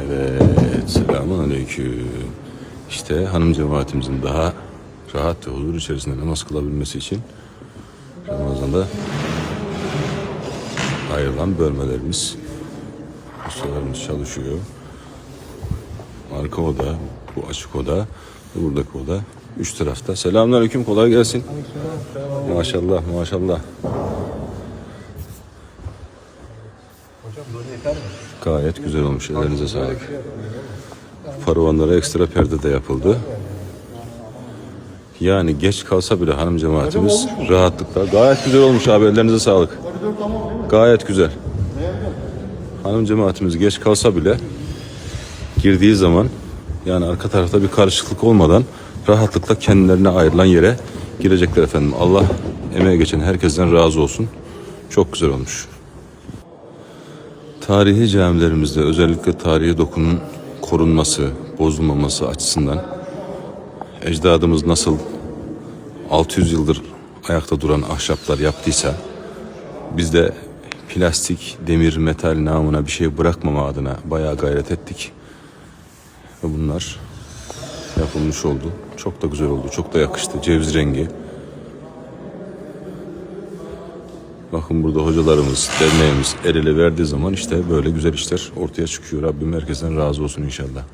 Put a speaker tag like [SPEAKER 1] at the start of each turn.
[SPEAKER 1] Evet, selamun aleyküm. İşte hanım cemaatimizin daha rahat ve huzur içerisinde namaz kılabilmesi için Ramazan'da ayrılan bölmelerimiz, ustalarımız çalışıyor. Arka oda, bu açık oda, ve buradaki oda. Üç tarafta. Selamun aleyküm, kolay gelsin. Maşallah, maşallah. Gayet güzel olmuş. Ellerinize sağlık. Paravanlara ekstra perde de yapıldı. Yani geç kalsa bile hanım cemaatimiz rahatlıkla. Gayet güzel olmuş abi. Ellerinize sağlık. Gayet güzel. Hanım cemaatimiz geç kalsa bile girdiği zaman yani arka tarafta bir karışıklık olmadan rahatlıkla kendilerine ayrılan yere girecekler efendim. Allah emeğe geçen herkesten razı olsun. Çok güzel olmuş. Tarihi camilerimizde özellikle tarihi dokunun korunması, bozulmaması açısından ecdadımız nasıl 600 yıldır ayakta duran ahşaplar yaptıysa biz de plastik, demir, metal namına bir şey bırakmama adına bayağı gayret ettik. Ve bunlar yapılmış oldu. Çok da güzel oldu. Çok da yakıştı. Ceviz rengi. Bakın burada hocalarımız, derneğimiz el ele verdiği zaman işte böyle güzel işler ortaya çıkıyor. Rabbim herkesten razı olsun inşallah.